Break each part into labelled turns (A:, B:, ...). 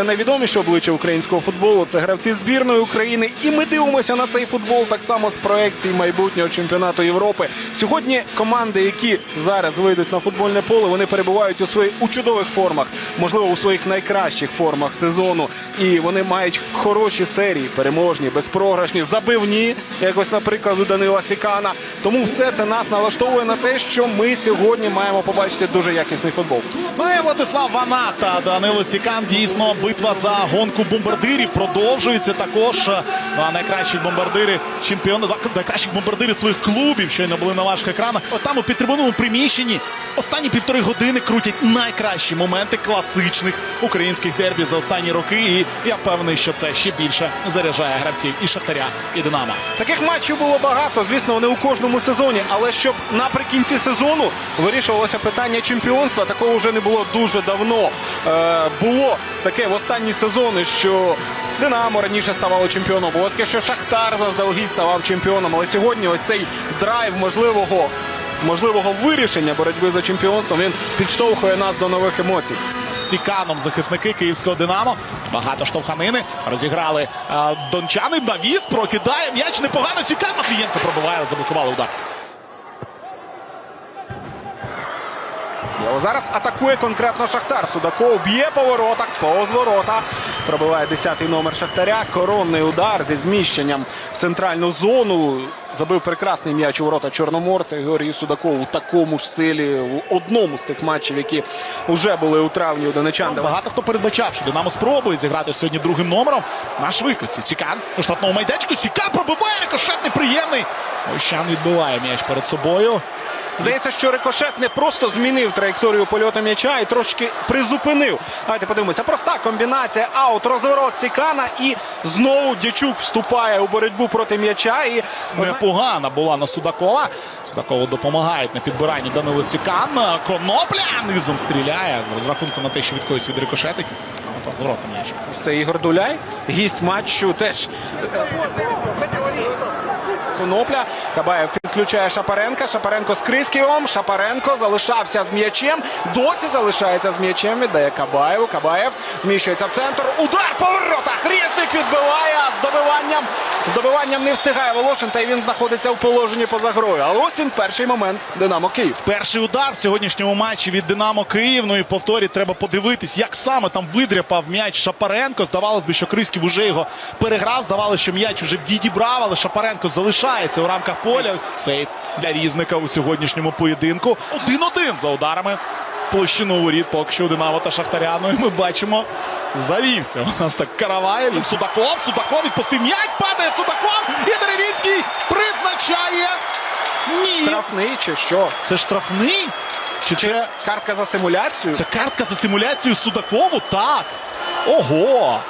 A: Це найвідоміше обличчя українського футболу. Це гравці збірної України. І ми дивимося на цей футбол так само з проекцій майбутнього чемпіонату Європи. Сьогодні команди, які зараз вийдуть на футбольне поле, вони перебувають у своїх у чудових формах, можливо, у своїх найкращих формах сезону. І вони мають хороші серії, переможні, безпрограшні, забивні, якось, наприклад, у Данила Сікана. Тому все це нас налаштовує на те, що ми сьогодні маємо побачити дуже якісний футбол.
B: Ну і Владислав Ванат та Данило Сікан. Дійсно, битва за гонку бомбардирів продовжується також. Ну, а найкращі бомбардири чемпіони, найкращі бомбардири своїх клубів, щойно були на ваших екранах. От там у підтрибунному приміщенні останні півтори години крутять найкращі моменти класичних українських дербі за останні роки. І я впевнений, що це ще більше заряджає гравців і Шахтаря, і Динамо.
A: Таких матчів було багато. Звісно, вони у кожному сезоні. Але щоб наприкінці сезону вирішувалося питання чемпіонства, такого вже не було дуже давно. Е, було таке в останні сезони, що Динамо раніше ставало чемпіоном. Було таке, що Шахтар заздалегідь ставав чемпіоном. Але сьогодні ось цей драйв можливого. Можливого вирішення боротьби за чемпіонство він підштовхує нас до нових емоцій.
B: Сіканом захисники київського Динамо. Багато штовханини. Розіграли е, дончани. Навіс прокидає м'яч непогано. Сікан Матвієнко пробиває, заблокували удар.
A: Зараз атакує конкретно Шахтар. Судаков б'є по воротах, повз ворота. Пробиває 10-й номер Шахтаря. Коронний удар зі зміщенням в центральну зону. Забив прекрасний м'яч у ворота Чорноморця. Георгій Судаков у такому ж стилі, у одному з тих матчів, які вже були у травні у Донечан.
B: Багато хто передбачав, що Динамо спробує зіграти сьогодні другим номером на швидкості. Сікан у штатному майданчику. Сікан пробиває рикошет неприємний. Ощан відбиває м'яч перед собою.
A: Здається, що рикошет не просто змінив траєкторію польоту м'яча і трошки призупинив. Давайте подивимося. Проста комбінація. Аут, розворот Сікана. І знову Дячук вступає у боротьбу проти м'яча. І
B: Непогана була на Судакова. Судакову допомагають на підбиранні Данило Сікан. Конопля низом стріляє. В розрахунку на те, що від когось з м'яч.
A: Це Ігор Дуляй, гість матчу теж. Конопля. Кабаєв підключає Шапаренка. Шапаренко з Крисківом. Шапаренко залишався з м'ячем. Досі залишається з м'ячем. Віддає Кабаєву. Кабаєв зміщується в центр. Удар по воротах. Різник відбиває. А з добиванням, з не встигає Волошин. Та й він знаходиться в положенні поза грою. А ось він перший момент. Динамо Київ.
B: Перший удар в сьогоднішньому матчі від Динамо Київ. Ну і в повторі треба подивитись, як саме там видряпав м'яч Шапаренко. Здавалось би, що Криськів уже його переграв. Здавалося, що м'яч уже відібрав, але Шапаренко залишається у рамках поля. Сейф для різника у сьогоднішньому поєдинку. Один-один за ударами площину воріт. Поки що Динамо та Шахтаря. Ну і ми бачимо, завівся. У нас так Караваєв. Він Судаков. Судаков відпустив м'яч. Падає Судаков. І Деревінський призначає. Ні.
A: Штрафний чи що?
B: Це штрафний? Чи це,
A: Картка за симуляцію.
B: це картка за симуляцію Судакову? Так. Ого.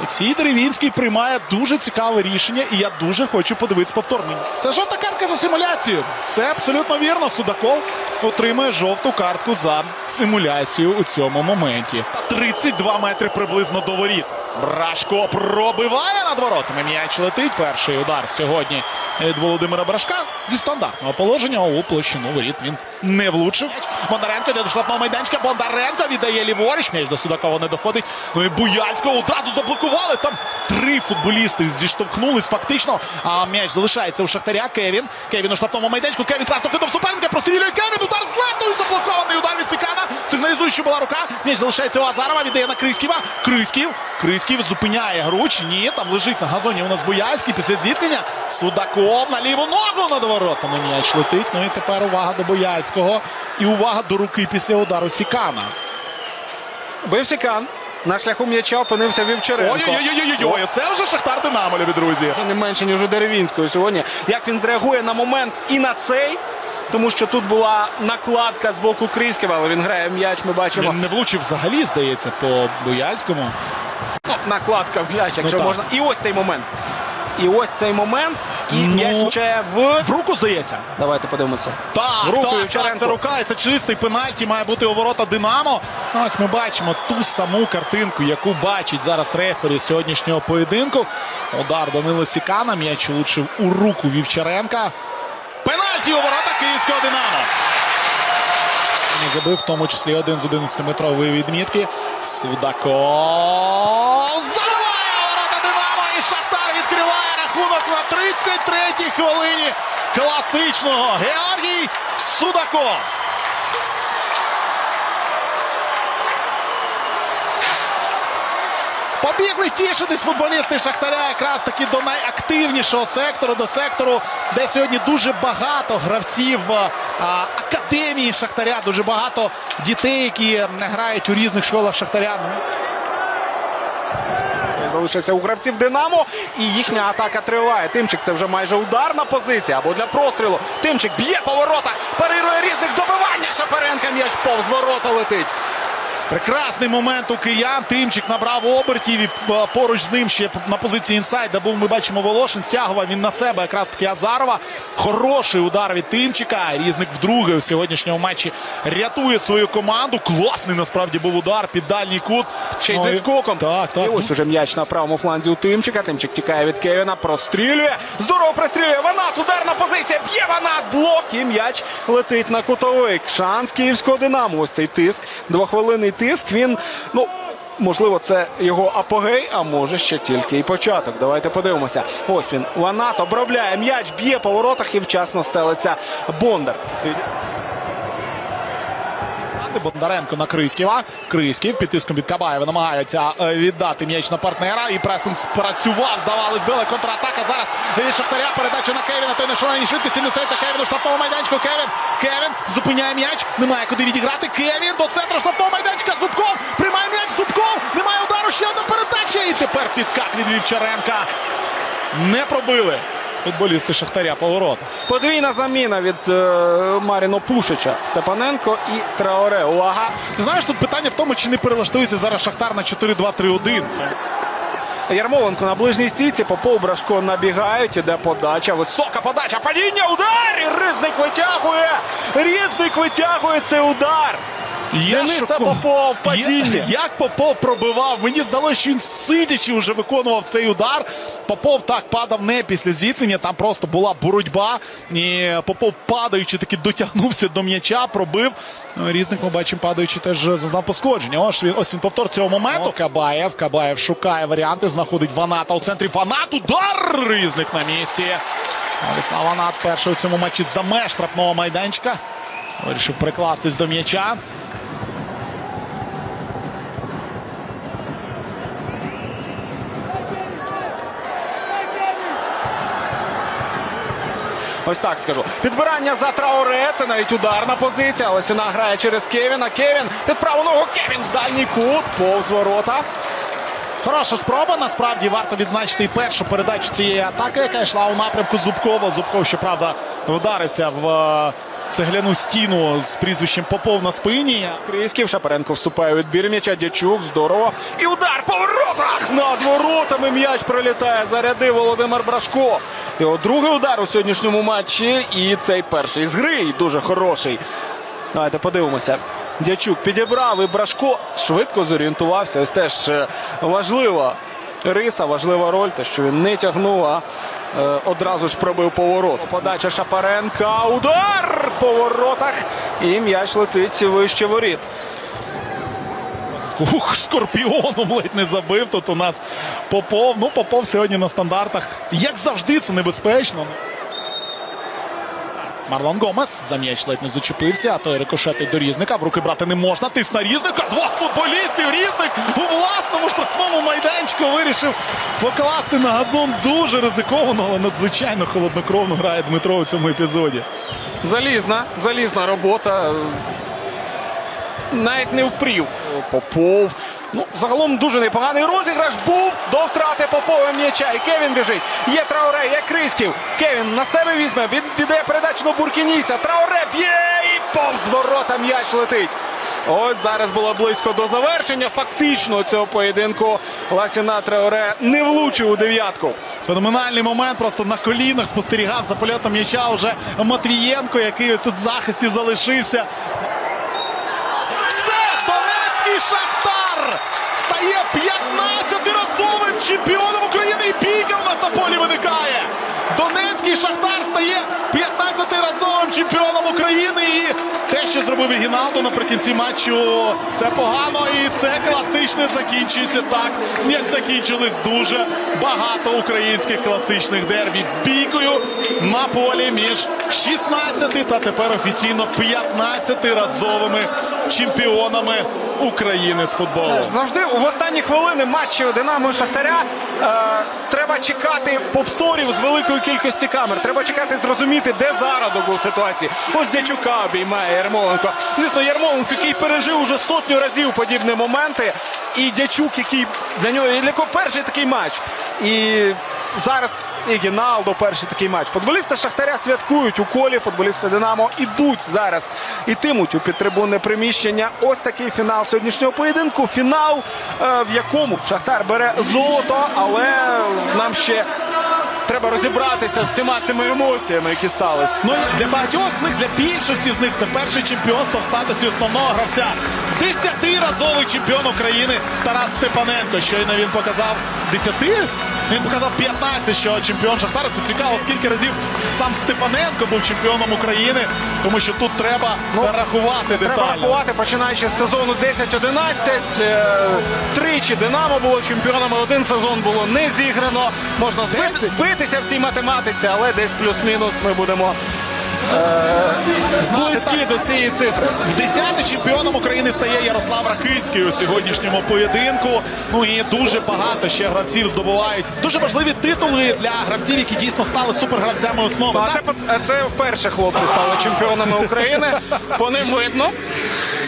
B: Олексій Деревінський приймає дуже цікаве рішення, і я дуже хочу подивитися повторно. Це жовта картка за симуляцію. Це абсолютно вірно. Судаков отримує жовту картку за симуляцію у цьому моменті. 32 метри приблизно до воріт. Брашко пробиває над воротами. М'яч летить. Перший удар сьогодні від Володимира Брашка зі стандартного положення у площину воріт. Він не влучив. Бондаренко йде до штатного майданчика. Бондаренко віддає ліворуч. М'яч до Судакова не доходить. Ну і Буяльського одразу заблокували. Там три футболісти зіштовхнулись фактично. А м'яч залишається у Шахтаря. Кевін. Кевін у штатному майданчику. Кевін красно хитом суперника. Прострілює Кевін. Удар з летою. Заблокований удар від Сікана. Сигналізує, що була рука. М'яч залишається у Азарова. Віддає на Криськіва. Криськів. Криськів зупиняє гру. Чи ні? Там лежить на газоні у нас Буяльський. Після зіткнення. Судаков на ліву ногу над воротами. М'яч летить. Ну і тепер увага до Бояльського. І увага до руки після удару Сікана.
A: Бив Сікан. На шляху м'яча опинився Вівчаренко.
B: Ой-ой-ой, це вже Шахтар Динамо, любі друзі.
A: Вже не менше, ніж у Деревінського сьогодні. Як він зреагує на момент і на цей, тому що тут була накладка з боку Крисківа, але він грає м'яч, ми бачимо.
B: Він не влучив взагалі, здається, по Бояльському.
A: Ну, накладка в м'яч, якщо
B: так.
A: можна. І ось цей момент. І ось цей момент. І
B: Ну.
A: м'яч влучає в.
B: В руку здається.
A: Давайте подивимося.
B: Так,
A: В руку
B: так, так, це рука, і це чистий пенальті має бути у ворота Динамо. Ну, Ось ми бачимо ту саму картинку, яку бачить зараз рефері сьогоднішнього поєдинку. Удар Данила Сікана. М'яч влучив у руку Вівчаренка. Пенальті у ворота Київського Динамо. Забив, в тому числі один з 11-метрової відмітки. Судаков забиває ворота Динамо і Шахтар відкриває рахунок на 33-й хвилині класичного Георгій Судаков. Побігли тішитись футболісти Шахтаря якраз таки до найактивнішого сектору, до сектору, де сьогодні дуже багато гравців а, академії Шахтаря, дуже багато дітей, які грають у різних школах Шахтаря.
A: Залишився у гравців Динамо, і їхня атака триває. Тимчик це вже майже ударна позиція або для прострілу. Тимчик б'є по воротах, парирує різних добивання. Шапаренка м'яч повз ворота летить.
B: Прекрасний момент у киян. Тимчик набрав обертів і е, поруч з ним ще на позиції інсайда був. Ми бачимо Волошин. Стягував він на себе якраз таки Азарова. Хороший удар від Тимчика. Різник вдруге у сьогоднішньому матчі рятує свою команду. Класний насправді був удар під дальній кут.
A: Ще й
B: Ну,
A: з
B: і-
A: відскоком.
B: Так, так.
A: І ось уже м'яч на правому фланзі у Тимчика. Тимчик тікає від Кевіна, прострілює. Здорово прострілює. Ванат, ударна позиція. Б'є Ванат, блок. І м'яч летить на кутовик. Шанс київського Динамо. Ось цей тиск. Двохвилинний тиск. Він, ну. Можливо, це його апогей, а може ще тільки і початок. Давайте подивимося. Ось він. Ванат обробляє м'яч, б'є по воротах і вчасно стелиться Бондар.
B: Бондаренко на Крисківа. Крисків під тиском від Кабаєва намагається е, віддати м'яч на партнера. І пресинг спрацював. Здавалось, била контратака. Зараз від Шахтаря передача на Кевіна. Той на шаленій швидкості несеться Кевін у штрафному майданчику. Кевін. Кевін зупиняє м'яч. Немає куди відіграти. Кевін до центру штрафного майданчика. Зубков. Приймає м'яч. Зубков. Немає удару. Ще одна передача. І тепер підкат від Вівчаренка. Не пробили. Футболісти Шахтаря поворота.
A: Подвійна заміна від е, Маріно Пушича. Степаненко і Траоре. Увага!
B: Ти знаєш, тут питання в тому, чи не перелаштується зараз Шахтар на 4-2-3-1. Це
A: Ярмоленко на ближній стійці. Попов Брашко набігають. Іде подача. Висока подача. Падіння. Удар! І Різник витягує. Різник витягує цей удар. Дениса Попов, падіння.
B: Як Попов пробивав? Мені здалося, що він сидячи вже виконував цей удар. Попов так падав не після зіткнення. Там просто була боротьба. І Попов падаючи, таки дотягнувся до м'яча, пробив. Ну, Різник, ми бачимо, падаючи, теж зазнав пошкодження. Ось він, ось він повтор цього моменту. Кабаєв. Кабаєв шукає варіанти, знаходить Ваната у центрі. Ванат, удар! Різник на місці. Владислав Ванат перший у цьому матчі за меж штрафного майданчика. Вирішив прикластись до м'яча.
A: Ось так скажу. Підбирання за Траоре. Це навіть ударна позиція. Вона грає через Кевіна. Кевін під праву ногу. Кевін в дальній кут. Повз ворота.
B: Хороша спроба. Насправді варто відзначити і першу передачу цієї атаки, яка йшла у напрямку Зубкова. Зубков, щоправда, вдарився в е, цегляну стіну з прізвищем Попов на спині.
A: Крисків, Шапаренко вступає у відбір м'яча. Дячук, здорово. І удар! Над воротами м'яч пролітає. Зарядив Володимир Брашко. Його другий удар у сьогоднішньому матчі. І цей перший з гри. І дуже хороший. Давайте подивимося. Дячук підібрав і Брашко швидко зорієнтувався. Ось теж е, важлива риса, важлива роль, те, що він не тягнув, а е, одразу ж пробив поворот. Подача Шапаренка. Удар по воротах. І м'яч летить вище воріт.
B: Ух, скорпіоном ледь не забив. Тут у нас Попов. Ну, Попов сьогодні на стандартах. Як завжди, це небезпечно. Марлон Гомес за м'яч ледь не зачепився, а той рикошетить до різника. В руки брати не можна. Тис на різника. Два футболістів. Різник у власному штрафному майданчику вирішив покласти на газон дуже ризиковано, але надзвичайно холоднокровно грає Дмитро у цьому епізоді.
A: Залізна, залізна робота. Навіть не впрів. Попов. Ну, загалом дуже непоганий розіграш був до втрати Попова м'яча. І Кевін біжить. Є Трауре, є Крисків. Кевін на себе візьме. Він піде передачу на буркінійця. Трауре б'є і повз ворота м'яч летить. Ось зараз було близько до завершення. Фактично цього поєдинку Ласіна Трауре не влучив у дев'ятку.
B: Феноменальний момент. Просто на колінах спостерігав за польотом м'яча уже Матвієнко, який тут в захисті залишився. Шахтар стає 15-разовим чемпіоном України. І бійка у нас на полі виникає. Донецький Шахтар стає 15-разовим чемпіоном України. І те, що зробив Ігіналдо наприкінці матчу, це погано. І це класичне закінчується так, як закінчились дуже багато українських класичних дербі. Бійкою на полі між 16 та тепер офіційно 15-разовими чемпіонами України з футболу.
A: Завжди в останні хвилини матчу Динамо і Шахтаря е, треба чекати повторів з великої кількості камер. Треба чекати зрозуміти, де зародок у ситуації. Ось Дячука обіймає Ярмоленко. Звісно, Ярмоленко, який пережив уже сотню разів подібні моменти. І Дячук, який для нього і для кого перший такий матч. І зараз і Гіналдо перший такий матч. Футболісти Шахтаря святкують у колі. Футболісти Динамо ідуть зараз. Ітимуть у підтрибунне приміщення. Ось такий фінал сьогоднішнього поєдинку. Фінал, е, в якому Шахтар бере золото, але нам ще треба розібратися з всіма цими емоціями, які сталися.
B: Ну для багатьох з них, для більшості з них це перше чемпіонство в статусі основного гравця. Десятиразовий чемпіон України Тарас Степаненко. Щойно він показав десяти. Він показав 15, що чемпіон Шахтара. Тут цікаво, скільки разів сам Степаненко був чемпіоном України, тому що тут треба рахувати
A: Треба рахувати, починаючи з сезону 10-11. Тричі Динамо було чемпіонами. Один сезон було не зіграно. Можна збити, збитися в цій математиці, але десь плюс-мінус ми будемо е, близькі до цієї цифри.
B: В десяти чемпіоном України стає Ярослав Ракицький у сьогоднішньому поєдинку. Ну і дуже багато ще гравців здобувають. Дуже важливі титули для гравців, які дійсно стали супергравцями основи.
A: А
B: Так,
A: це, а це вперше хлопці стали чемпіонами України. По ним видно.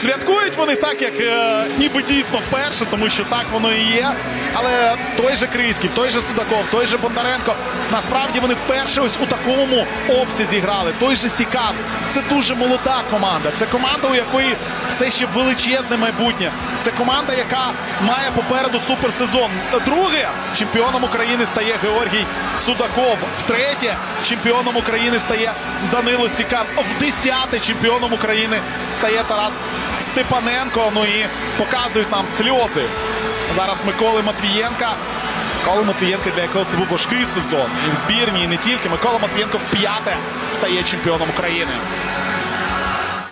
B: Святкують вони так, як е, ніби дійсно вперше, тому що так воно і є. Але той же Крийський, той же Судаков, той же Бондаренко. Насправді вони вперше ось у такому обсязі грали. Той же Сікан. Це дуже молода команда. Це команда, у якої все ще величезне майбутнє. Це команда, яка має попереду суперсезон. Друге чемпіоном України стає Георгій Судаков. Втретє чемпіоном України стає Данило Сікан. В десяте чемпіоном України стає Тарас Степаненко. Ну і показують нам сльози. Зараз Миколи Матвієнка. Микола Матвієнка, для якого це був важкий сезон. І в збірні, і не тільки. Микола Матвієнко в п'яте стає чемпіоном України.